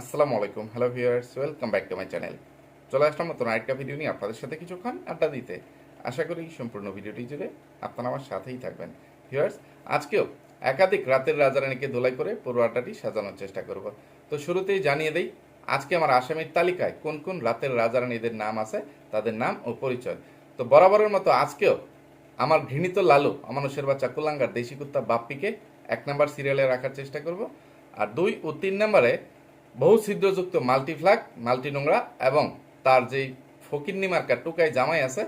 আসসালামু আলাইকুম, hello viewers, welcome back to my channel. চলে আসলাম নতুন আরেকটা ভিডিও নিয়ে আপনাদের সাথে কিছুক্ষণ আড্ডা দিতে। আশা করি সম্পূর্ণ ভিডিওটি জুড়ে আপনারা আমার সাথেই থাকবেন। ভিউয়ার্স, আজকেও একাধিক রাতের রাজারানীকে দোলাই করে পুরো আড্ডাটি সাজানোর চেষ্টা করব। তো শুরুতেই জানিয়ে দেই, আজকে আমার আসামির তালিকায় কোন কোন রাতের রাজারানীদের নাম আছে, তাদের নাম ও পরিচয়। তো বরাবরের মতো আজকেও আমার ঘৃণিত লালু মানুষের বাচ্চা কুলাঙ্গার দেশি কুত্তা বাপ্পিকে এক নম্বর সিরিয়ালে রাখার চেষ্টা করব। আর দুই ও তিন নম্বরে বহু ছিদ্রযুক্ত মাল্টিফ্লাগ মাল্টি নোংরা এবং তার যেই ফকিন্নি মার্কা টুকাই জামাই আছে,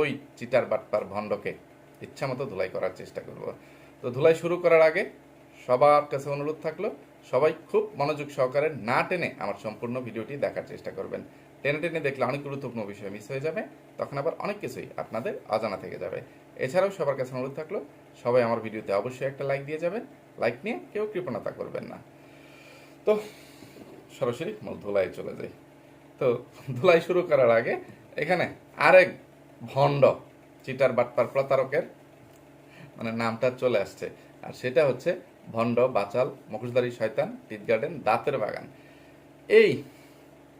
ওই চিটার বাটপার ভণ্ডকে ইচ্ছা মতো ধুলাই করার চেষ্টা করব। তো ধুলাই শুরু করার আগে সবার কাছে অনুরোধ থাকল, সবাই খুব মনোযোগ সহকারে না টেনে আমার সম্পূর্ণ ভিডিওটি দেখার চেষ্টা করবেন। টেনে টেনে দেখলে অনেক গুরুত্বপূর্ণ বিষয় মিস হয়ে যাবে, তখন আবার অনেক কিছুই আপনাদের অজানা থেকে যাবে। এছাড়াও সবার কাছে অনুরোধ থাকল, সবাই আমার ভিডিওতে অবশ্যই একটা লাইক দিয়ে যাবেন লাইক নিয়ে কেউ কৃপণতা করবেন না। তো সরাসরি ধুলাই চলে যাই। তো ধুলাই শুরু করার আগে এখানে আরেক ভণ্ড, চিটার বাটপার প্রতারকের মানে নামটা চলে আসছে। আর সেটা হচ্ছে ভণ্ড, বাচাল, মুখোশধারী শয়তান, টিট গার্ডেন, দাঁতের বাগান। এই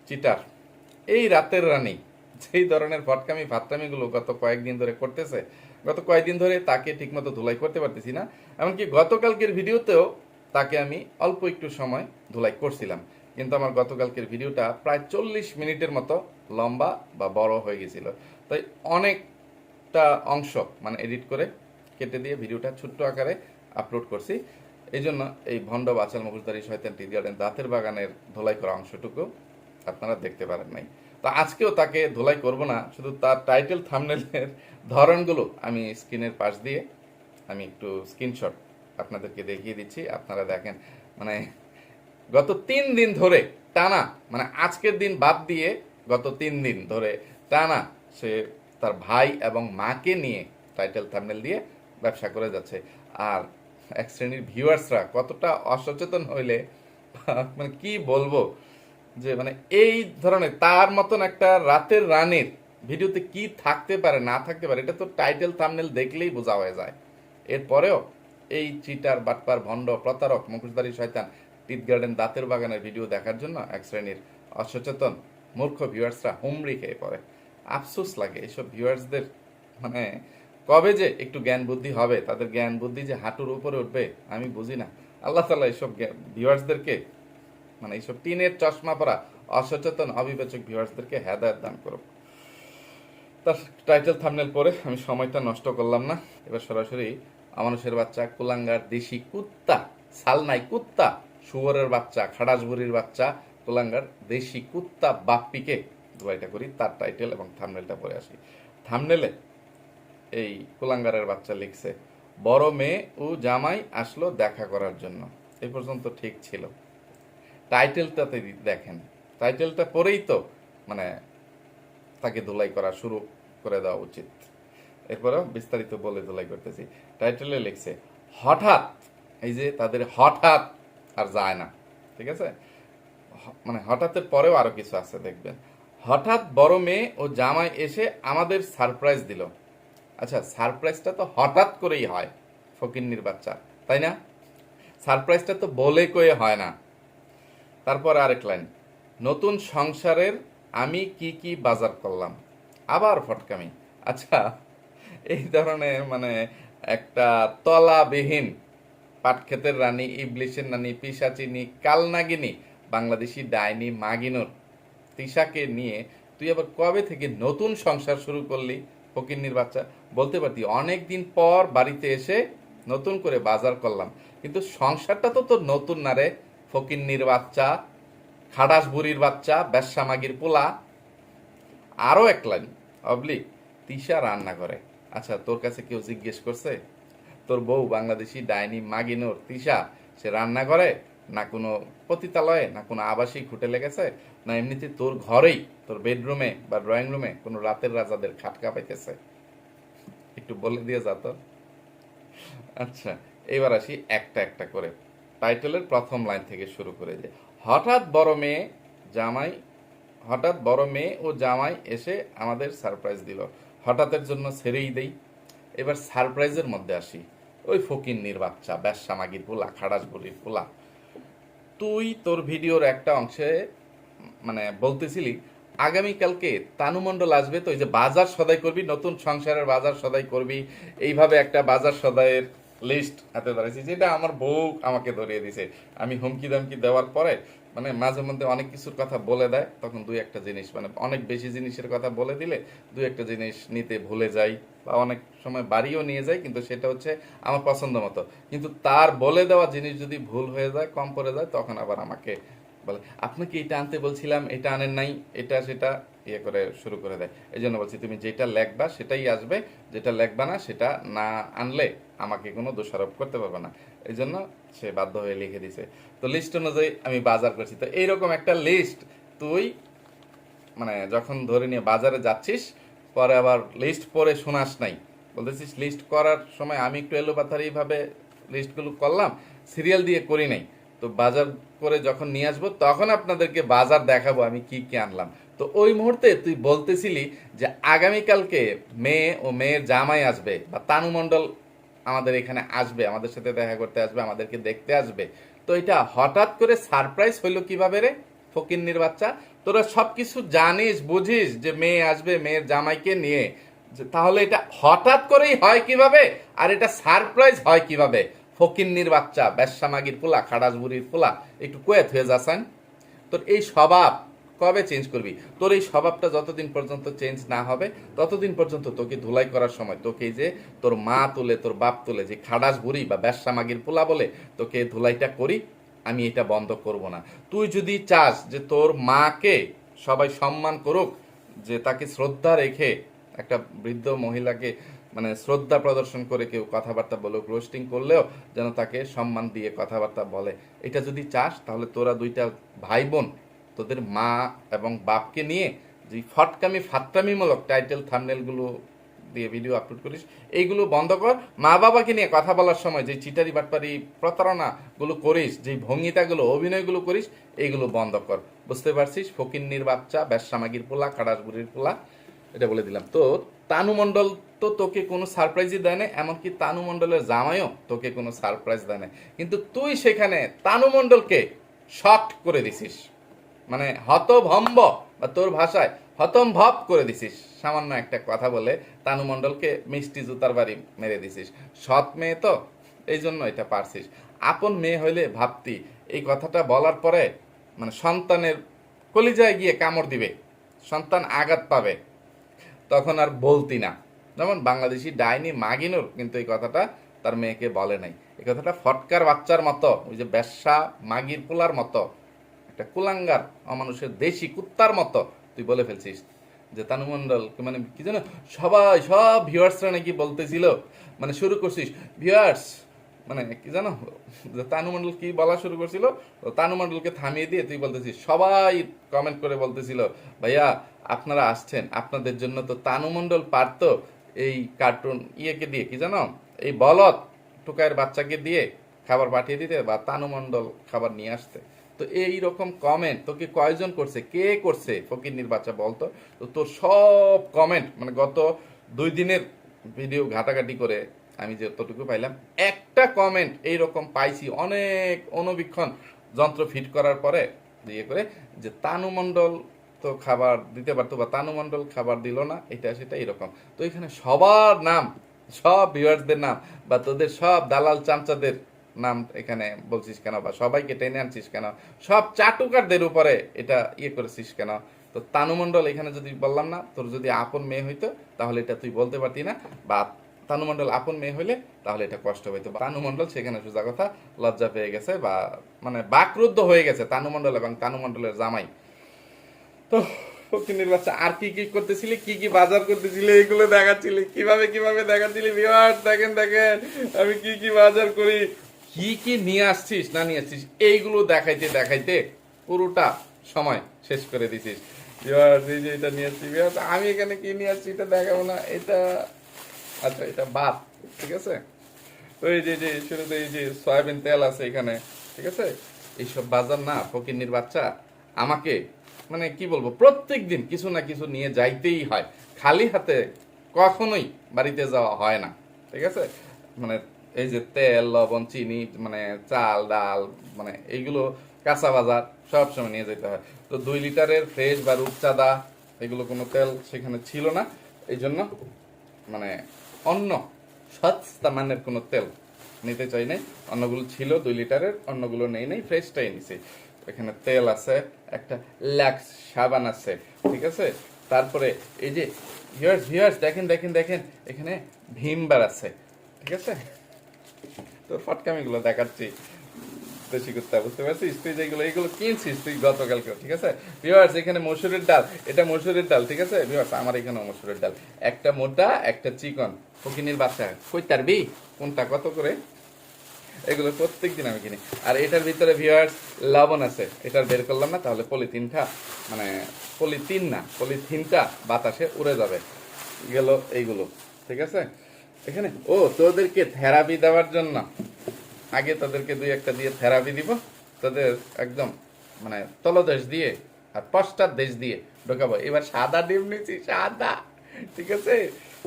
চিটার, এই রাতের রানী, যেই ধরনের ফটকামি, ফাটকামিগুলো গত কয়েকদিন ধরে করতেছে, গত কয়েকদিন ধরে তাকে ঠিকমতো ধুলাই করতে পারতেছি না, এমনকি গতকালকের ভিডিওতেও তাকে আমি অল্প একটু সময় ধুলাই করছিলাম। কিন্তু আমার গতকালকের ভিডিওটা প্রায় চল্লিশ মিনিটের মতো লম্বা বা বড় হয়ে গেছিল। তাই অনেকটা অংশ মানে এডিট করে কেটে দিয়ে ভিডিওটা ছোট্ট আকারে আপলোড করছি। এই জন্য এই ভণ্ড বাচাল মুখোশধারী শয়তান টি গার্ডেন দাঁতের বাগানের ধোলাই করা অংশটুকু আপনারা দেখতে পারেন নাই। তো আজকেও তাকে ধোলাই করব না, শুধু তার টাইটেল থামনেলের ধরনগুলো আমি স্ক্রিনের পাশ দিয়ে আমি একটু স্ক্রিনশট আপনাদেরকে দেখিয়ে দিচ্ছি। আপনারা দেখেন মানে গত তিন দিন ধরে টানা মানে আজকের দিন বাদ দিয়ে গত তিন দিন ধরে টানা সে তার ভাই এবং মাকে নিয়ে টাইটেল থামনেল দিয়ে ব্যবসা করে যাচ্ছে। আর এক শ্রেণির ভিউয়ার্সরা কতটা অসচেতন হইলে মানে কি বলব? যে মানে এই ধরনের তার মতন একটা রাতের রানের ভিডিওতে কি থাকতে পারে, না থাকতে পারে, এটা তো টাইটেল থামনেল দেখলেই বোঝা হয়ে যায়। এরপরেও এই চিটার বাটপার, ভণ্ড, প্রতারক, মুখোশধারী, শয়তান টিট গার্ডেন দাঁতের বাগানের ভিডিও দেখার জন্য এক শ্রেণির অসচেতন মূর্খ ভিউয়ার্সরা হুমড়ি খেয়ে পড়ে। আফসোস লাগে এইসব ভিউয়ার্সদের। মানে কবে যে একটু জ্ঞান বুদ্ধি হবে, তাদের জ্ঞান বুদ্ধি যে হাঁটুর উপরে উঠবে, আমি বুঝি না। আল্লাহ তালা এইসব ভিউয়ার্সদেরকে মানে এইসব টিনের চশমা পরা অসচেতন অবিবেচক ভিউয়ার্সদেরকে হেদায়ত দান করুক। তার টাইটেল থামনেল পরে আমি সময়টা নষ্ট করলাম না। এবার সরাসরি আমানুষের বাচ্চা কুলাঙ্গার দেশি কুত্তা সালনাই কুত্তা শুয়োরের বাচ্চা খাড়াসবুরির বাচ্চা কুলাঙ্গার দেশি কুত্তা বাপ্পিকে দুবাইটা করি, তার টাইটেল এবং থামনেলটা পরে আসি। থামনেলে এই কুলাঙ্গারের বাচ্চা লিখছে, বড় মেয়ে ও জামাই আসলো দেখা করার জন্য। এই পর্যন্ত ঠিক ছিল। টাইটেলটাতে দেখেন টাইটেলটা পরেই তো মানে তাকে ধুলাই করা শুরু করে দেওয়া উচিত। এরপরেও বিস্তারিত বলে ধুলাই করতেছি। টাইটেলে লিখছে, হঠাৎ, এই যে তাদের হঠাৎ আর যায় না, ঠিক আছে? মানে হঠাৎের পরেও আরও কিছু আছে, দেখবেন। হঠাৎ বড় মেয়ে ও জামাই এসে আমাদের সারপ্রাইজ দিল। আচ্ছা সারপ্রাইজটা তো হঠাৎ করেই হয়, ফকিন্নির বাচ্চা, তাই না? সারপ্রাইজটা তো বলে কয়ে হয় না। তারপর আরেক লাইন, নতুন সংসারের আমি কি কি বাজার করলাম? আবার ফটকামি। আচ্ছা এই ধরনের মানে একটা তলাবিহীন পাটক্ষেতের রানী, ইবলিশের রানী পিসাচিনি কালনাগিনী, বাংলাদেশি ডাইনি মাগিনুর। তিশাকে নিয়ে তুই আবার কবে থেকে নতুন সংসার শুরু করলি? ফকিন্নির বাচ্চা। বলতে পারতি অনেক দিন পর বাড়িতে এসে নতুন করে বাজার করলাম। কিন্তু সংসারটা তো তোর নতুন না রে। ফকিন্নির বাচ্চা খাডাস বুড়ির বাচ্চা, ব্যবসা মাগির পোলা। আরও এক লাইন, অবলিক, তিশা রান্না করে আচ্ছা তোর কাছে কেউ জিজ্ঞেস করছে? তোর বউ বাংলাদেশি ডাইনি মাগিনোর, তিশা, সে রান্না করে, না কোনো পতিতালয়ে, না কোনো আবাসিক হোটেলে গেছে, না এমনিতে তোর ঘরেই, তোর বেডরুমে বা ড্রয়িং রুমে কোনো রাতের রাজাদের খাটকা পাইতেছে। একটু বলে দিয়ে যা তো। আচ্ছা এবার আসি একটা একটা করে। টাইটেলের প্রথম লাইন থেকে শুরু করে যে হঠাৎ বড় মেয়ে জামাই, হঠাৎ বড় মেয়ে ও জামাই এসে আমাদের সারপ্রাইজ দিল। হঠাৎের জন্য ছেড়েই দেই। এবার সারপ্রাইজের মধ্যে আসি। ওই ফকিন্নির বাচ্চা ব্যবসা মাগির পোলা খাড়াস বলির পোলা। তুই তোর ভিডিওর একটা অংশে মানে বলতেছিলি, আগামীকালকে তানুমণ্ডল আসবে তো ওই যে বাজার সদাই করবি, নতুন সংসারের বাজার সদাই করবি, এইভাবে একটা বাজার সদাইয়ের লিস্ট হাতে ধরেছি, যেটা আমার বউ আমাকে ধরিয়ে দিছে। আমি হুমকি দামকি দেওয়ার পরে মানে মাঝে মধ্যে অনেক কিছুর কথা বলে দেয়, তখন দুই একটা জিনিস মানে অনেক বেশি জিনিসের কথা বলে দিলে দুই একটা জিনিস নিতে ভুলে যাই বা অনেক সময় বাড়িও নিয়ে যায় কিন্তু সেটা হচ্ছে আমার পছন্দ মতো। কিন্তু তার বলে দেওয়া জিনিস যদি ভুল হয়ে যায়, কম পড়ে যায়, তখন আবার আমাকে বলে, আপনাকে এটা আনতে বলছিলাম, এটা আনেন নাই, এটা সেটা ইয়ে করে শুরু করে দেয়। এই জন্য বলছি, তুমি যেটা লেখবা সেটাই আসবে, যেটা লেখবা না সেটা না আনলে আমাকে কোনো দোষারোপ করতে পারবে না। এই জন্য সে বাধ্য হয়ে লিখে দিছে। তো লিস্ট অনুযায়ী আমি বাজার করছি। তো এইরকম একটা লিস্ট তুই মানে যখন ধরে নিয়ে বাজারে যাচ্ছিস, পরে আবার লিস্ট পরে শোনাস নাই। বলতেছিস লিস্ট করার সময় আমি একটু এলোপাথারিভাবে লিস্টগুলো করলাম সিরিয়াল দিয়ে করি নাই। তো বাজার করে যখন নিয়ে আসব, তখন আপনাদেরকে বাজার দেখাবো আমি কি কি আনলাম। তো ওই মুহূর্তে তুই বলতেছিলি যে আগামীকালকে মেয়ে ও মেয়ের জামাই আসবে বা তানু মণ্ডল আমাদের এখানে আসবে, আমাদের সাথে দেখা করতে আসবে, আমাদেরকে দেখতে আসবে। তো এটা হঠাৎ করে সারপ্রাইজ হইল কীভাবে রে? ফকিন্নির বাচ্চা? তোরা সবকিছু জানিস, বুঝিস যে মেয়ে আসবে মেয়ের জামাইকে নিয়ে। তাহলে এটা হঠাৎ করেই হয় কীভাবে? আর এটা সারপ্রাইজ হয় কীভাবে? ফকিন্নির বাচ্চা ব্যবসামাগির পোলা খাড়াসবুড়ির পোলা, একটু কোয়েত হয়ে যাচ্ছেন তোর এই স্বভাব কবে চেঞ্জ করবি? তোর এই স্বভাবটা যতদিন পর্যন্ত চেঞ্জ না হবে, ততদিন পর্যন্ত তোকে ধুলাই করার সময় তোকে যে তোর মা তুলে, তোর বাপ তুলে, যে খাডাস বুড়ি বা ব্যবসা মাগির পোলা বলে, তোকে ধুলাইটা করি, আমি এটা বন্ধ করব না। তুই যদি চাস যে তোর মাকে সবাই সম্মান করুক, যে তাকে শ্রদ্ধা রেখে একটা বৃদ্ধ মহিলাকে মানে শ্রদ্ধা প্রদর্শন করে কেউ কথাবার্তা বলুক রোস্টিং করলেও যেন তাকে সম্মান দিয়ে কথাবার্তা বলে, এটা যদি চাস তাহলে তোরা দুইটা ভাই বোন তোদের মা এবং বাপকে নিয়ে যে ফটকামি, ফাটকামিমূলক টাইটেল থামনেলগুলো দিয়ে ভিডিও আপলোড করিস, এইগুলো বন্ধ কর। মা বাবাকে নিয়ে কথা বলার সময় যে চিটারি বাটপারি প্রতারণাগুলো করিস, যে ভঙ্গিতাগুলো, অভিনয়গুলো করিস, এইগুলো বন্ধ কর। বুঝতে পারছিস? ফকিন্নির বাচ্চা ব্যবসামাগির পোলা, কাড়াসবুড়ির পোলা, এটা বলে দিলাম। তো তানু মণ্ডল তো তোকে কোনো সারপ্রাইজই দেয় না এমনকি তানু মণ্ডলের জামাইও তোকে কোনো সারপ্রাইজ দেয় না কিন্তু তুই সেখানে তানু মণ্ডলকে শর্ট করে দিছিস। মানে হতভম্ব, বা তোর ভাষায় হতম্ভব করে দিছিস। সামান্য একটা কথা বলে তানু মণ্ডলকে মিষ্টি জুতার বাড়ি মেরে দিছিস। সৎ মেয়ে তো, এই জন্য এটা পারছিস। আপন মেয়ে হইলে ভাবতি, এই কথাটা বলার পরে মানে সন্তানের কলিজায় গিয়ে কামড় দিবে, সন্তান আঘাত পাবে, তখন আর বলতি না। যেমন বাংলাদেশি ডাইনি মাগিনুর কিন্তু এই কথাটা তার মেয়েকে বলে নাই। এই কথাটা ফটকার বাচ্চার মতো, ওই যে ব্যবসা মাগির পোলার মতো। একটা কুলাঙ্গার, অমানুষের দেশি কুত্তার মতো। তুই বলে ফেলছিস যে তানুমণ্ডল মানে কি জানো সবাই, সব ভিউয়ার্সরা নাকি বলতেছিল মানে শুরু করছিস, ভিউয়ার্স মানে কি জানো যে তানু তানুমণ্ডল কি বলা শুরু করছিল তো তানুমণ্ডলকে থামিয়ে দিয়ে তুই বলতেছিস, সবাই কমেন্ট করে বলতেছিল, ভাইয়া, আপনারা আসছেন, আপনাদের জন্য তো তানু তানুমণ্ডল পারতো এই কার্টুন ইয়েকে দিয়ে, কি জানো এই বলদ টুকায়ের বাচ্চাকে দিয়ে খাবার পাঠিয়ে দিতে বা তানু তানুমণ্ডল খাবার নিয়ে আসতে। তো এই রকম কমেন্ট তোকে কয়জন করছে? কে করছে? ফকির বাচ্চা বলতো তো। তোর সব কমেন্ট মানে গত দুই দিনের ভিডিও ঘাটাঘাটি করে আমি যতটুকু পাইলাম, একটা কমেন্ট এইরকম পাইছি অনেক অনুবীক্ষণ যন্ত্র ফিট করার পরে ইয়ে করে যে তানুমণ্ডল তো খাবার দিতে পারতো বা তানুমণ্ডল খাবার দিল না, এটা সেটা এরকম তো এখানে সবার নাম, সব ভিউয়ার্সদের নাম বা তোদের সব দালাল চামচাদের নাম এখানে বলছিস কেন বা সবাইকে টেনে আনছিস কেন? সব চাটুকারদের উপরে এটা ইয়ে করেছিস কেন? তো তানুমণ্ডল এখানে যদি বললাম না, তোর যদি আপন মেয়ে হইতো, তাহলে এটা তুই বলতে পারতি না। বা তানুমণ্ডল আপন মেয়ে হইলে, তাহলে এটা কষ্ট হইতো। তানুমণ্ডল সেখানে সোজা কথা লজ্জা পেয়ে গেছে বা মানে বাকরুদ্ধ হয়ে গেছে তানুমণ্ডল এবং তানুমণ্ডলের জামাই। তো আর কি কি করতেছিলি? কি কি বাজার করতেছিলি? এইগুলো দেখাচ্ছিলি। কীভাবে কীভাবে দেখাচ্ছিলি? ভিউয়ার্স, দেখেন দেখেন। আমি কি কি বাজার করি? কি কি নিয়ে আসছিস, না নিয়ে আসছিস, এইগুলো দেখাইতে দেখাইতে পুরোটা সময় শেষ করে দিছিস। যে এটা নিয়ে আসছি আমি এখানে কি নিয়ে আসছি এটা দেখাবো না, এটা আচ্ছা এটা বাদ ঠিক আছে? তো এই যে, শুরুতে এই যে সয়াবিন তেল আছে এখানে, ঠিক আছে? এইসব বাজার না, ফকিন্নির বাচ্চা আমাকে মানে কি বলব প্রত্যেক দিন কিছু না কিছু নিয়ে যাইতেই হয়, খালি হাতে কখনোই বাড়িতে যাওয়া হয় না, ঠিক আছে? মানে এই যে তেল, লবণ, চিনি মানে চাল, ডাল মানে এইগুলো কাঁচা বাজার সব সময় নিয়ে যেতে হয়। তো দুই লিটারের ফ্রেশ বা রূপচাঁদা এগুলো কোনো তেল সেখানে ছিল না। এই জন্য মানে অন্য সস্তা মানের কোনো তেল নিতে চাই নাই। অন্যগুলো ছিল দুই লিটারের, অন্যগুলো নেই নেই, ফ্রেশটাই নিছি। এখানে তেল আছে, একটা ল্যাক্স সাবান আছে, ঠিক আছে? তারপরে এই যে ভিউয়ার্স ভিউয়ার্স দেখেন দেখেন দেখেন, এখানে ভীমবার আছে, ঠিক আছে? তোর ফটকামিগুলো দেখাচ্ছি। বেশি করতে বুঝতে পারছিস? তুই যেগুলো, এগুলো কিনছিস তুই গতকালকে ঠিক আছে? ভিউয়ার্স এখানে মসুরের ডাল, এটা মসুরের ডাল, ঠিক আছে? ভিউয়ার্স আমার এখানে মসুরের ডাল। একটা মোটা, একটা চিকন। ফকিনির বাচ্চা, কই তারবি? কোনটা, কত করে? এগুলো প্রত্যেক দিন আমি কিনি। আর এটার ভিতরে ভিউয়ার্স লবণ আছে। এটার বের করলাম না, তাহলে পলিথিনটা মানে পলিথিন না, পলিথিনটা বাতাসে উড়ে যাবে। গেল এইগুলো, ঠিক আছে? এখানে? ও তোদেরকে থেরাপি দেওয়ার জন্য। আগে তাদেরকে দুই একটা দিয়ে থেরাপি দিব। তাদের একদম মানে তলদেশ দিয়ে আর পশ্চাৎ দেশ দিয়ে ঢোকাবো। এবার সাদা ডিম নিয়েছি সাদা ঠিক আছে?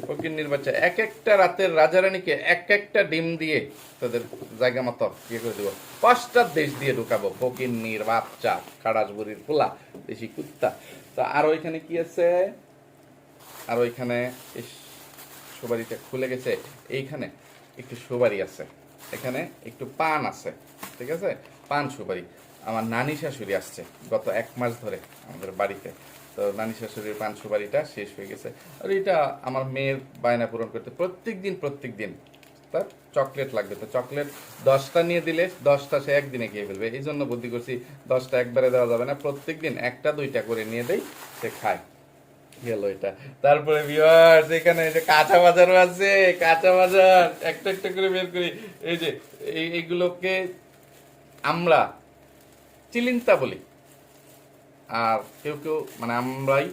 ফকির বাচ্চা এক একটা রাতের রাজারানীকে এক একটা ডিম দিয়ে তাদের জায়গা মতো ইয়ে করে দেবো। পশ্চাৎ দেশ দিয়ে ঢুকাবো। ফকির বাচ্চা খাড়াসবুরির পোলা দেশি কুত্তা। তা আর ওইখানে কি আছে? আর ওইখানে ইস, সুপারিটা খুলে গেছে। এইখানে একটু সুপারি আছে। এখানে একটু পান আছে, ঠিক আছে? পান সুপারি। আমার নানি শাশুড়ি আসছে গত এক মাস ধরে আমাদের বাড়িতে। তো নানি শাশুড়ির পান সুপারিটা শেষ হয়ে গেছে। আর এটা আমার মেয়ের বায়না পূরণ করতে প্রত্যেক দিন প্রত্যেক দিন তার চকলেট লাগবে। তো চকলেট দশটা নিয়ে দিলে দশটা সে একদিনে খেয়ে ফেলবে। এই জন্য বুদ্ধি করছি দশটা একবারে দেওয়া যাবে না। প্রত্যেক দিন একটা, দুইটা করে নিয়ে দেই, সে খায়। গেল এটা। তারপরে ভিউয়ার্স এখানে যে কাঁচা বাজারও আছে, কাঁচা বাজার, একটা একটা করে বের করি। এই যে এইগুলোকে আমরা চিলিন্তা বলি। আর কেউ কেউ মানে আমরাই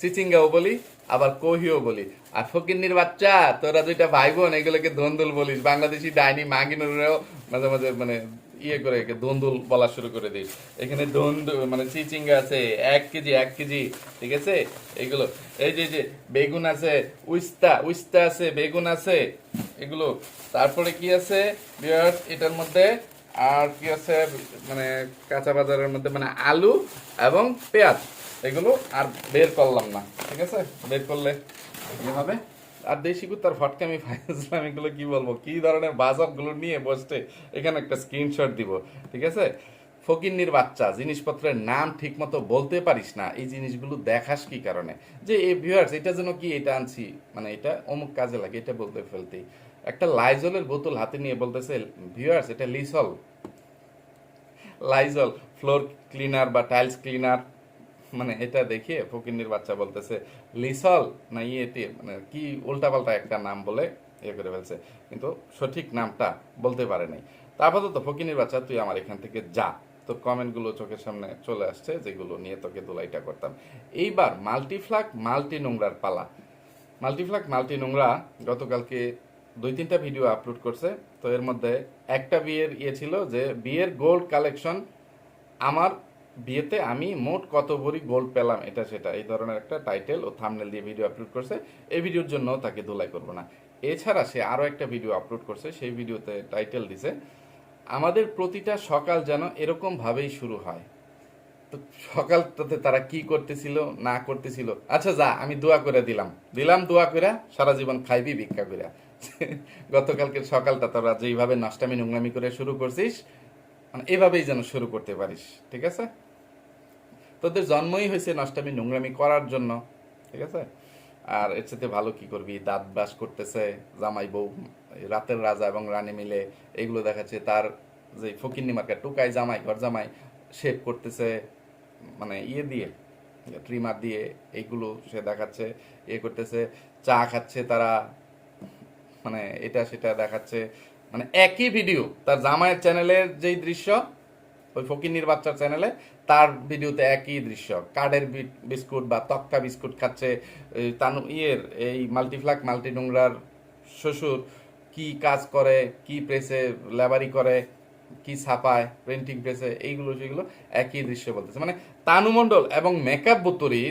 চিচিঙ্গাও বলি, আবার কহিও বলি। আর ফকিন্নির বাচ্চা, তোরা দুইটা ভাই বোন, এগুলোকে ধন্দুল বলিস। বাংলাদেশি ডাইনি মাগিনুরেও মাঝে মাঝে মানে ইয়ে করে একে ধন্দুল বলা শুরু করে দিস এখানে ধন্দু মানে চিচিঙ্গা আছে, এক কেজি এক কেজি, ঠিক আছে? এগুলো, এই যে যে, বেগুন আছে, উস্তা উস্তা আছে, বেগুন আছে, এগুলো। তারপরে কি আছে? এটার মধ্যে আর কি আছে? মানে কাঁচা বাজারের মধ্যে মানে আলু এবং পেঁয়াজ। এগুলো আর বের করলাম না, ঠিক আছে? বের করলে হবে। আর দেশি কুত্তার ফটকামি ফাইজলাম এগুলো কি বলব? কি ধরনের বাজারগুলো নিয়ে বসতে এখানে একটা স্ক্রিনশট দিব, ঠিক আছে? ফকিন্নির বাচ্চা, জিনিসপত্রের নাম ঠিক মতো বলতে পারিস না, এই জিনিসগুলো দেখাস কি কারণে? যে এই ভিউয়ার্স এটা যেন কি, এটা আনছি মানে এটা অমুক কাজে লাগে, এটা বলতে ফেলতেই একটা লাইজলের বোতল হাতে নিয়ে বলতেছে ভিউয়ার্স এটা লিসল। লাইজল ফ্লোর ক্লিনার বা টাইলস ক্লিনার মানে এটা দেখে ফকিন্নির বাচ্চা বলতেছে, লিসল না ইয়েটি মানে কি উল্টাপাল্টা একটা নাম বলে ইয়ে করে ফেলছে। কিন্তু সঠিক নামটা বলতে পারে নাই। তা আপাতত ফকিন্নির বাচ্চা, তুই আমার এখান থেকে যা। তোর কমেন্টগুলো চোখের সামনে চলে আসছে, যেগুলো নিয়ে তোকে দোলাইটা করতাম। এইবার মাল্টিফ্লাক মাল্টি নোংরার পালা। মাল্টিফ্লাক মাল্টি নোংরা গতকালকে দুই তিনটা ভিডিও আপলোড করছে। তো এর মধ্যে একটা বিয়ের ইয়ে ছিল যে, বিয়ের গোল্ড কালেকশন আমার বিয়েতে আমি মোট কত ভরি গোল্ড পেলাম? এটা সেটা। এই ধরনের একটা টাইটেল ও থামনেল দিয়ে ভিডিও আপলোড করছে। এই ভিডিওর জন্য তাকে ধুলাই করব না। এছাড়া সে আরও একটা ভিডিও আপলোড করছে। সেই ভিডিওতে টাইটেল দিছে, আমাদের প্রতিটা সকাল যেন এরকমভাবেই শুরু হয়। তো সকালটাতে তারা কি করতেছিল, না করতেছিল? আচ্ছা যা, আমি দোয়া করে দিলাম। দিলাম দোয়া করে সারা জীবন খাইবি, ভিক্ষা করে গতকালকের সকালটা তোরা যেইভাবে নষ্টামি নোংরামি করে শুরু করছিস মানে এভাবেই যেন শুরু করতে পারিস, ঠিক আছে? তোদের জন্মই হয়েছে নষ্টামি নোংরামি করার জন্য, ঠিক আছে? আর এর সাথে ভালো কি করবি? দাঁত বাস করতেছে, জামাই বউ, রাতের রাজা এবং রানী মিলে এগুলো দেখাচ্ছে। তার যে ফকিন্নি মার্কা টুকাই জামাই, ঘর জামাই শেভ করতেছে মানে ইয়ে দিয়ে ট্রিমার দিয়ে এইগুলো সে দেখাচ্ছে ইয়ে করতেছে, চা খাচ্ছে তারা মানে এটা সেটা দেখাচ্ছে। মানে একই ভিডিও তার জামাইয়ের চ্যানেলের যেই দৃশ্য ওই ফকিন্নির বাচ্চার চ্যানেলে তার ভিডিওতে একই দৃশ্য। কার্ডের বিস্কুট বা তক্কা বিস্কুট খাচ্ছে তানু, ইয়ের এই মাল্টিফ্লাক মাল্টি নোংরার শ্বশুর কি কাজ করে, কি প্রেসে লেবারি করে, কি ছাপায়, প্রিন্টিং প্রেসে, এইগুলো সেগুলো একই দৃশ্য বলতেছে। মানে তানু মণ্ডল এবং মেকআপ বুতুরি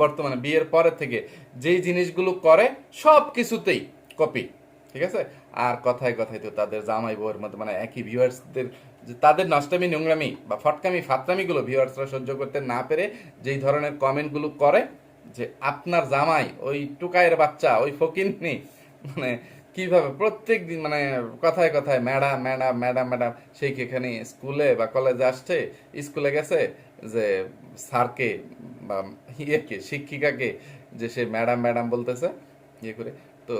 বর্তমানে বিয়ের পরে থেকে যেই জিনিসগুলো করে সব কিছুতেই কপি ঠিক আছে? আর কথায় কথায় তো তাদের জামাই বউয়ের মধ্যে মানে একই ভিউয়ার্সদের যে তাদের নষ্টামি নোংরামি বা ফটকামি, ফাতরামিগুলো ভিউয়ার্সরা সহ্য করতে না পেরে যেই ধরনের কমেন্টগুলো করে যে আপনার জামাই, ওই টুকায়ের বাচ্চা, ওই ফকিন্নি মানে কীভাবে প্রত্যেক দিন মানে কথায় কথায় ম্যাডাম ম্যাডাম ম্যাডাম ম্যাডাম সেই এখানে স্কুলে বা কলেজে আসছে? স্কুলে গেছে? যে স্যারকে বা ইয়েকে, শিক্ষিকাকে, যে সে ম্যাডাম ম্যাডাম বলতেছে ইয়ে করে। তো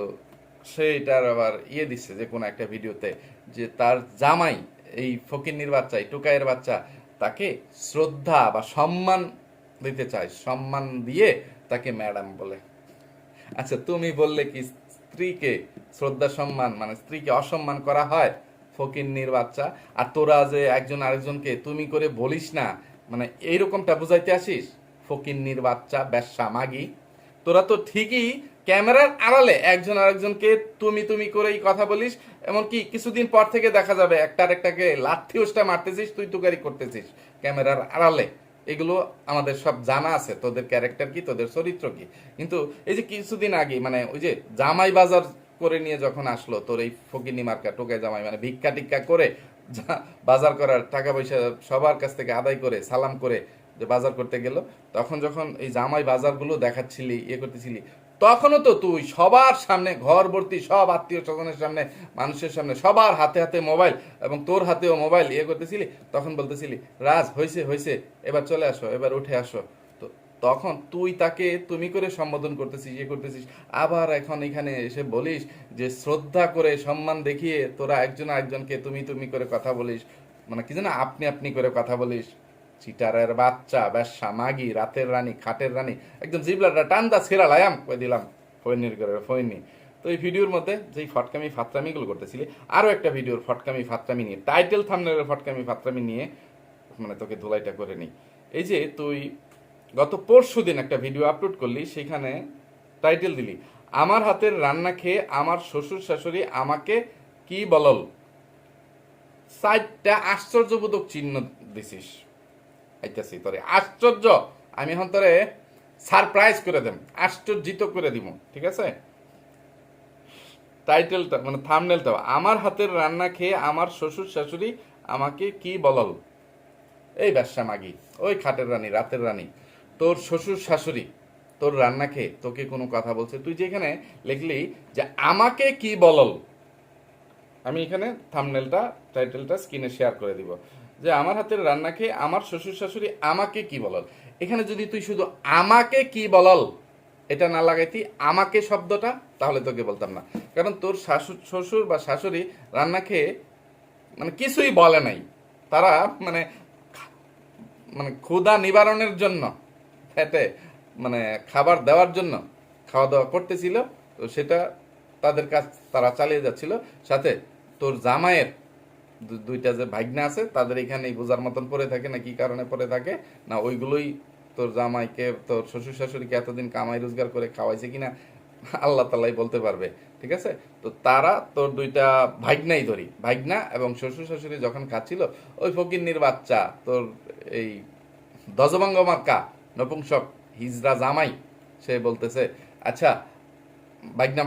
সেইটার আবার ইয়ে দিচ্ছে যে কোনো একটা ভিডিওতে যে তার জামাই এই ফকিন্নির বাচ্চা, এই টুকাইয়ের বাচ্চা, তাকে শ্রদ্ধা বা সম্মান দিতে চায়। সম্মান দিয়ে তাকে ম্যাডাম বলে। আচ্ছা তুমি বললে কি স্ত্রীকে শ্রদ্ধা, সম্মান মানে স্ত্রীকে অসম্মান করা হয় ফকিন্নির বাচ্চা? আর তোরা যে একজন আরেকজনকে তুমি করে বলিস না মানে এইরকমটা বুঝাইতে আসিস? ফকিন্নির বাচ্চা ব্যবসা মাগি। তোরা তো ঠিকই ক্যামেরার আড়ালে একজন আরেকজনকে তুমি তুমি করেই কথা বলিস, এমনকি কিছুদিন পর থেকে দেখা যাবে একটা আরেকটাকে লাথি ওষ্টা মারতেছিস, তুই তুকারি করতেছিস ক্যামেরার আড়ালে। এগুলো আমাদের সব জানা আছে, তোদের ক্যারেক্টার কি, তোদের চরিত্র কি? কিন্তু এই যে কিছুদিন আগে মানে ওই যে জামাই বাজার করে নিয়ে যখন আসলো, তোর এই ফকিনি মার্কা, টোকাই জামাই মানে ভিক্ষা টিক্কা করে বাজার করার টাকা পয়সা সবার কাছ থেকে আদায় করে, সালাম করে যে বাজার করতে গেল, তখন যখন এই জামাই বাজারগুলো দেখাচ্ছিলি ইয়ে করতেছিলি তখনও তো তুই সবার সামনে ঘর ভর্তি সব আত্মীয় স্বজনের সামনে, মানুষের সামনে, সবার হাতে হাতে মোবাইল এবং তোর হাতেও মোবাইল ইয়ে করতেছিলি, তখন বলতেছিলি, রাজ হয়েছে হয়েছে এবার চলে আসো, এবার উঠে আসো। তো তখন তুই তাকে, তুমি করে সম্বোধন করতেছিস ইয়ে করতেছিস। আবার এখন এখানে এসে বলিস যে, শ্রদ্ধা করে সম্মান দেখিয়ে তোরা একজন আরেকজনকে তুমি তুমি করে কথা বলিস। মানে কি জানো আপনি আপনি করে কথা বলিস। চিটারের বাচ্চা ব্যবসা মাগি, রাতের রানী, খাটের রানী, একদম জিবলাটা টান্দা ছেড়া লায়াম, কই দিলাম ফৈনির করে ফৈনি তো এই ভিডিওর মধ্যে যেই ফটকামি ফাতরামিগুলো করতেছিলি আরও একটা ভিডিওর ফটকামি ফাতরামি নিয়ে টাইটেল থামনেলের ফটকামি ফাতরামি নিয়ে মানে তোকে ধুলাইটা করে নিই। এই যে তুই গত পরশু দিন একটা ভিডিও আপলোড করলি, সেখানে টাইটেল দিলি, আমার হাতের রান্না খেয়ে আমার শ্বশুর শাশুড়ি আমাকে কি বলল? সাইডটা আশ্চর্যবোধক চিহ্ন দিছিস। আইতাছি, তোরে আশ্চর্য। আমি এখন তোরে সারপ্রাইজ করে দেব আশ্চর্যিত করে দিব, ঠিক আছে? টাইটেলটা মানে থামনেলটা আমার হাতের রান্না খেয়ে আমার শ্বশুর শাশুড়ি আমাকে কি বলল? এই ব্যবসা মাগি, ওই খাটের রানী, রাতের রানী, তোর শ্বশুর শাশুড়ি, তোর রান্না খেয়ে তোকে কোনো কথা বলছে? তুই যেখানে লিখলি যে আমাকে কি বলল? আমি এখানে থামনেলটা টাইটেলটা স্ক্রিনে শেয়ার করে দিব। যে আমার হাতের রান্না খেয়ে আমার শ্বশুর শাশুড়ি আমাকে কি বলল? এখানে যদি তুই শুধু আমাকে কি বলল, এটা না লাগাইতি, আমাকে শব্দটা, তাহলে তোকে বলতাম না। কারণ তোর শাশুর শ্বশুর বা শাশুড়ি রান্না খেয়ে মানে কিছুই বলে নাই। তারা মানে মানে ক্ষুধা নিবারণের জন্য, খেতে মানে খাবার দেওয়ার জন্য খাওয়া দাওয়া করতেছিল। তো সেটা তাদের কাজ তারা চালিয়ে যাচ্ছিল। সাথে তোর জামাইয়ের দুইটা যে ভাগ্না আছে, তাদের এখানে বোঝার মতন পড়ে থাকে না কি কারণে পড়ে থাকে। না, ওইগুলোই তোর জামাইকে, তোর শ্বশুর শাশুড়িকে এতদিন কামাই রোজগার করে খাওয়াইছে কিনা, আল্লাহ তালাই বলতে পারবে, ঠিক আছে? তো তারা তোর দুইটা ভাগ্নাই ধরি, ভাগ্না এবং শ্বশুর শাশুড়ি যখন খাচ্ছিল, ওই ফকিন্নির বাচ্চা, তোর এই দজভঙ্গ মার্কা, নপুংসক হিজরা জামাই, সে বলতেছে আচ্ছা বাইকনা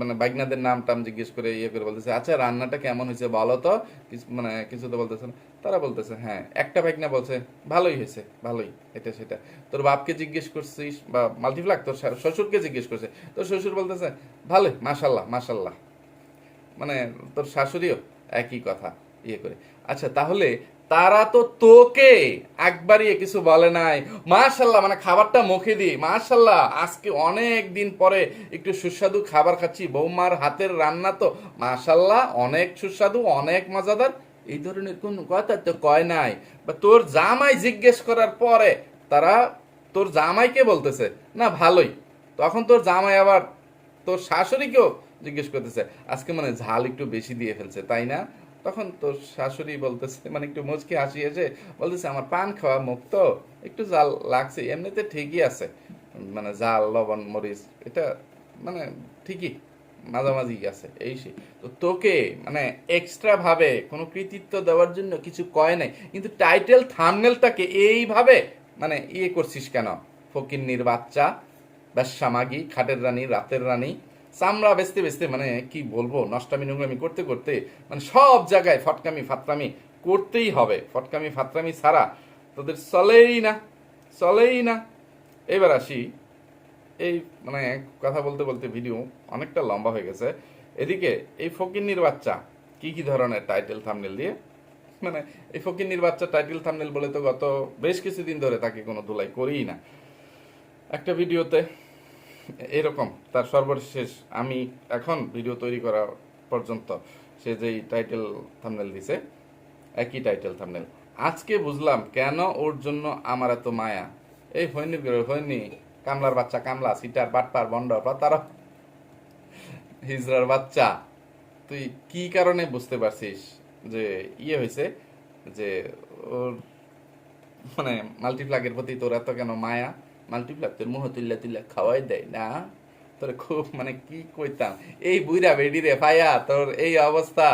মানে বাইকনাদের নাম টাম জিজ্ঞেস করে ইয়ে করে বলতেছে আচ্ছা রান্নাটা কেমন হয়েছে বলো তো? মানে কিছু তো বলতেছে তারা বলতেছে হ্যাঁ একটা বাইকনা বলছে, ভালোই হয়েছে, ভালোই, এটা সেটা। তোর বাপকে জিজ্ঞেস করছিস বা মাল্টিপ্লাক তোর শ্বশুরকে জিজ্ঞেস করছে, তোর শ্বশুর বলতেছে, ভালোই, মাশাল্লাহ মাশাল্লাহ। মানে তোর শাশুড়িও একই কথা ইয়ে করে। আচ্ছা তাহলে তারা তো তোকে একবারই কিছু বলে নাই। মাশাল্লাহ মানে খাবারটা মুখে দিই। মাশাল্লাহ আজকে অনেক দিন পরে একটু সুস্বাদু খাবার খাচ্ছি। বৌমার হাতের রান্না তো মাশাল্লাহ অনেক সুস্বাদু, অনেক মজাদার। এই ধরনের কোন কথা তো কয় নাই। বা তোর জামাই জিজ্ঞেস করার পরে তারা, তোর জামাইকে বলতেছে? না, ভালোই। তখন তোর জামাই আবার তোর শাশুড়িকেও জিজ্ঞেস করতেছে। আজকে মানে ঝাল একটু বেশি দিয়ে ফেলছে, তাই না? তখন তোর শাশুড়ি বলতেছে মানে একটু মুচকি হাসি এসে বলতেছে, আমার পান খাওয়া মুখ তো একটু জাল লাগছে, এমনিতে ঠিকই আছে। মানে জাল লবণ, মরিচ, এটা মানে ঠিকই, মাঝামাঝি আছে, এই সে। তো তোকে মানে এক্সট্রা ভাবে কোনো কৃতিত্ব দেওয়ার জন্য কিছু কয় নাই, কিন্তু টাইটেল থামনেলটাকে এইভাবে মানে ইয়ে করছিস কেন? ফকিন্নির বাচ্চা ব্যবসা মাগি খাটের রানী, রাতের রানী চামড়া বেচতে বেচতে মানে কি বলব, নষ্টামি নোংরামি করতে করতে মানে সব জায়গায় ফটকামি ফাতরামি করতেই হবে। ফটকামি ফাতরামি ছাড়া তোদের চলেই না চলেই না। এবার আসি, এই মানে কথা বলতে বলতে ভিডিও অনেকটা লম্বা হয়ে গেছে। এদিকে, এই ফকিন্নির বাচ্চা, কি কি ধরনের টাইটেল থামনেল দিয়ে? মানে এই ফকিন্নির বাচ্চা টাইটেল থামনেল বলে তো গত বেশ কিছুদিন ধরে তাকে কোনো ধুলাই করিই না। একটা ভিডিওতে এরকম, তার সর্বশেষ আমি এখন ভিডিও তৈরি করা পর্যন্ত সে যেই টাইটেল থামনেল দিছে, একই টাইটেল থামনেল আজকে বুঝলাম কেন ওর জন্য আমার এত মায়া। এই হয়নি হয়নি। কামলার বাচ্চা কামলা, সিটার, বাটপার, বন্ড তারা হিজরার বাচ্চা। তুই কি কারণে বুঝতে পারছিস যে ইয়ে হয়েছে? যে ওর মানে মাল্টিপ্লাগের প্রতি তোর এত কেন মায়া? মাল্টিপ্লাগ তোর মুহ তুল্লা তুল্লা খাওয়াই দেয়। না, তোর খুব মানে কি কইতাম? এই বুইরা বেডি রে ভাইয়া, তোর এই অবস্থা।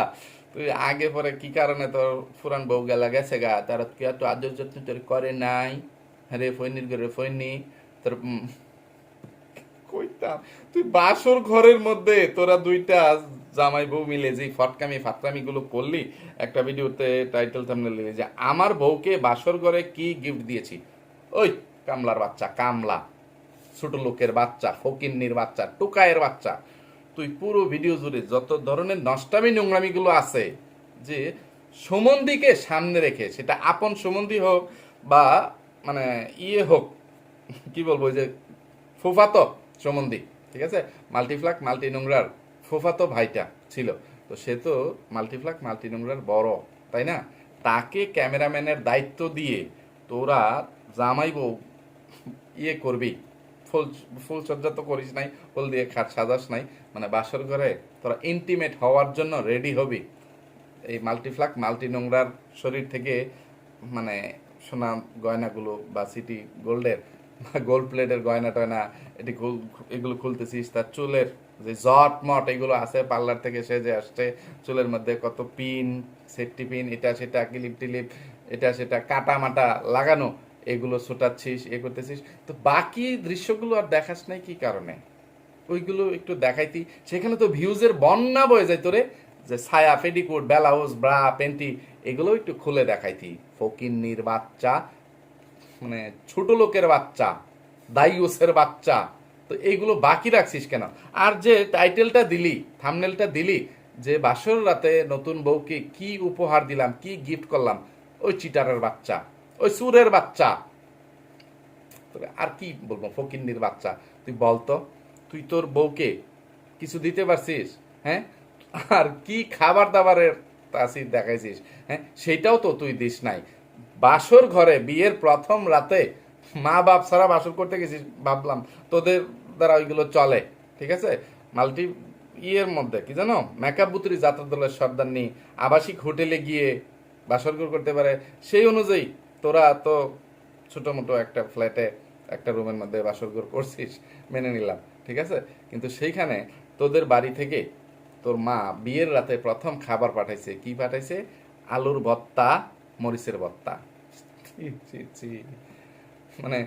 তুই আগে পরে কি কারণে তোর ফুরান বউ গেলা গেছে গা? তার কি এত আদর যত্ন তোর করে নাই? রে ফৈনির করে ফৈনি তোর কইতাম, তুই বাসর ঘরের মধ্যে তোরা দুইটা জামাই বউ মিলে যে ফটকামি ফাতরামি গুলো করলি, একটা ভিডিওতে টাইটেল থামনেল দিলি যে, আমার বউকে বাসর ঘরে কি গিফট দিয়েছি? ওই কামলার বাচ্চা, কামলা। ছোট লোকের বাচ্চা, ফকিন্নির বাচ্চা টুকায়ের বাচ্চা। তুই পুরো ভিডিও জুড়ে যত ধরনের নষ্টামি নোংরামিগুলো আছে যে সমন্দিকে সামনে রেখে, সেটা আপন সম্বন্ধী হোক বা মানে ইয়ে হোক, কি বলব, যে ফুফাতো সম্বন্ধী ঠিক আছে? মাল্টিফ্লাক, মাল্টি নোংরার ফুফাতো ভাইটা ছিল। তো সে তো মাল্টিফ্লাক, মাল্টি নোংরার বড়, তাই না? তাকে ক্যামেরাম্যানের দায়িত্ব দিয়ে তোরা জামাই বউ ইয়ে করবি। ফুল ফুল সজ্জা তো করিস নাই, ফুল দিয়ে খাট সাজাস নাই। মানে বাসর ঘরে তোরা ইন্টিমেট হওয়ার জন্য রেডি হবি। এই মাল্টিফ্লাক মাল্টি নোংরার শরীর থেকে মানে সোনা গয়নাগুলো বা সিটি গোল্ডের গোল্ড প্লেটের গয়না টয়না, এটি এগুলো খুলতেছিস, তার চুলের যে জট মট এগুলো আছে, পার্লার থেকে সেজে আসছে, চুলের মধ্যে কত পিন সেফটি পিন এটা সেটা ক্লিপ টিলিপ এটা সেটা কাটা মাটা লাগানো। এগুলো ছোটাচ্ছিস, এ করতেছিস। তো বাকি দৃশ্যগুলো আর দেখাস নাই কি কারণে? ওইগুলো একটু দেখাইতি। সেখানে তো ভিউজের বন্যা বয়ে যায় তোরে যে ছায়া, ফেডিকোট, ব্লাউজ, ব্রা পেন্টি এগুলো একটু খুলে দেখাইতি। ফকিন্নির বাচ্চা মানে ছোট লোকের বাচ্চা দাইওসের বাচ্চা। তো এইগুলো বাকি রাখছিস কেন? আর যে টাইটেলটা দিলি, থামনেলটা দিলি, যে বাসর রাতে নতুন বউকে কি উপহার দিলাম, কি গিফট করলাম, ওই চিটারের বাচ্চা। ওই সুরের বাচ্চা। আর কি বলব, ফকিন্নির বাচ্চা। তুই বলতো তুই তোর বউকে কিছু দিতে পারছিস? হ্যাঁ? আর কি খাবার দাবারের তাসির দেখাইছিস? হ্যাঁ? সেটাও তো তুই দিস নাই। বাসর ঘরে বিয়ের প্রথম রাতে মা বাপ ছাড়া বাসর করতে গেছিস, ভাবলাম তোদের দ্বারা ওইগুলো চলে, ঠিক আছে? মাল্টি ইয়ের মধ্যে, কি জানো? মেকআপ বুতুরি যাত্রা দলের সর্দার নেই আবাসিক হোটেলে গিয়ে বাসরঘর করতে পারে। সেই অনুযায়ী তোরা তো ছোটো মোটো একটা ফ্ল্যাটে একটা রুমের মধ্যে বাসরঘর করছিস, মেনে নিলাম, ঠিক আছে? কিন্তু সেইখানে তোদের বাড়ি থেকে তোর মা বিয়ের রাতে প্রথম খাবার পাঠাইছে, কি পাঠাইছে? আলুর ভত্তা মরিচের ভত্তা। মানে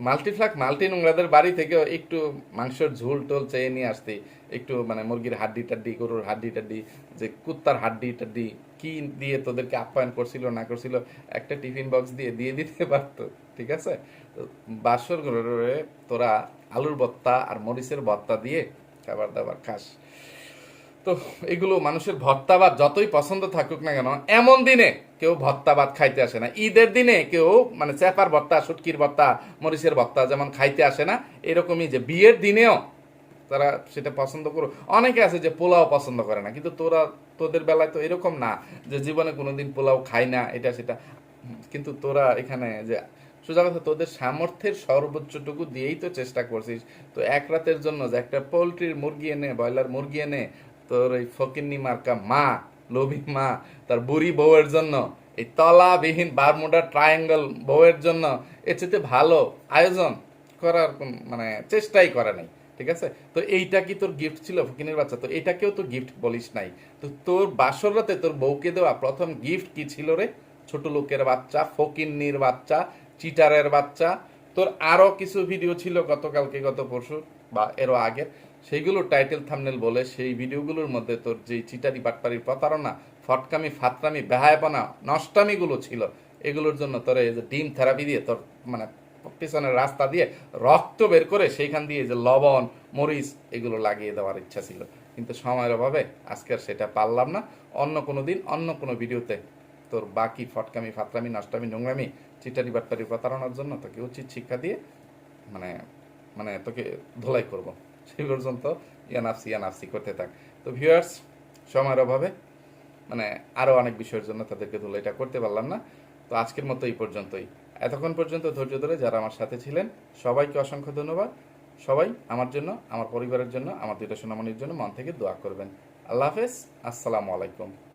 মাল্টিফ্লাক, মাল্টি নোংরাদের বাড়ি থেকেও একটু মাংসের ঝোল টোল চেয়ে নিয়ে আসতে, একটু মানে মুরগির হাড্ডি টাড্ডি, গরুর হাড্ডি টাড্ডি, যে কুত্তার হাড্ডি টাড্ডি, কি দিয়ে তোদেরকে আপ্যায়ন করছিল, না করছিল, একটা টিফিন বক্স দিয়ে দিয়ে দিতে পারতো, ঠিক আছে? তো বাসর ঘরে তোরা আলুর ভর্তা আর মরিচের ভর্তা দিয়ে খাবার দাবার খাস। তো এগুলো মানুষের ভর্তা ভাত যতই পছন্দ থাকুক না কেন, এমন দিনে কেউ ভর্তা ভাত খাইতে আসে না। ঈদের দিনে কেউ মানে চেপার ভর্তা শুটকির ভর্তা মরিচের ভর্তা যেমন খাইতে আসে না, এরকমই যে বিয়ের দিনেও তারা সেটা পছন্দ করো। অনেকে আছে যে পোলাও পছন্দ করে না, কিন্তু তোরা, তোদের বেলায় তো এরকম না যে জীবনে কোনোদিন পোলাও খাই না, এটা সেটা। কিন্তু তোরা এখানে যে সোজা কথা তোদের সামর্থ্যের সর্বোচ্চটুকু দিয়েই তো চেষ্টা করছিস। তো এক রাতের জন্য যে একটা পোলট্রির মুরগি এনে, ব্রয়লার মুরগি এনে তোর এই ফকিন্নি মার্কা মা, লোভী মা, তার বুড়ি বউয়ের জন্য, এই তলাবিহীন বারমুডা ট্রায়াঙ্গেল বউয়ের জন্য এর চেয়ে ভালো আয়োজন করার মানে চেষ্টাই করে নাই, ঠিক আছে? তো এইটা কি তোর গিফট ছিল ফকিনের বাচ্চা? তো এটাকেও তো গিফট বলিস নাই। তো তোর বাসর রাতে তোর বউকে দেওয়া প্রথম গিফট কি ছিল রে? ছোট লোকের বাচ্চা, ফকিন্নির বাচ্চা চিটারের বাচ্চা। তোর আরও কিছু ভিডিও ছিল গতকালকে, গত পরশু, বা এরও আগের। সেইগুলো টাইটেল থামনেল বলে, সেই ভিডিওগুলোর মধ্যে তোর যে চিটারি বাটপাড়ির প্রতারণা, ফটকামি, ফাতরামি, বেহায়াপনা, নষ্টামিগুলো ছিল, এগুলোর জন্য তোর এই যে ডিম থেরাপি দিয়ে তোর মানে পিছনের রাস্তা দিয়ে রক্ত বের করে সেইখান দিয়ে যে লবণ, মরিচ, এগুলো লাগিয়ে দেওয়ার ইচ্ছা ছিল। কিন্তু সময়ের অভাবে আজকে আর সেটা পারলাম না। অন্য কোনো দিন, অন্য কোনো ভিডিওতে তোর বাকি ফটকামি, ফাতরামি, নষ্টামি, নোংরামি, চিটারি বাটপারি প্রতারণার জন্য তোকে উচিত শিক্ষা দিয়ে মানে মানে তোকে ধোলাই করব। সেই পর্যন্ত ইয়ানাফসি ইয়ানাফসি করতে থাক। তো ভিউয়ার্স সময়ের অভাবে মানে আরও অনেক বিষয়ের জন্য তাদেরকে ধুলো এটা করতে পারলাম না। তো আজকের মতো এই পর্যন্তই। এতক্ষণ পর্যন্ত ধৈর্য ধরে যারা আমার সাথে ছিলেন, সবাইকে অসংখ্য ধন্যবাদ। সবাই আমার জন্য, আমার পরিবারের জন্য, আমার দুটা সুনামনির জন্য মন থেকে দোয়া করবেন। আল্লাহ হাফেজ, আসসালামু আলাইকুম।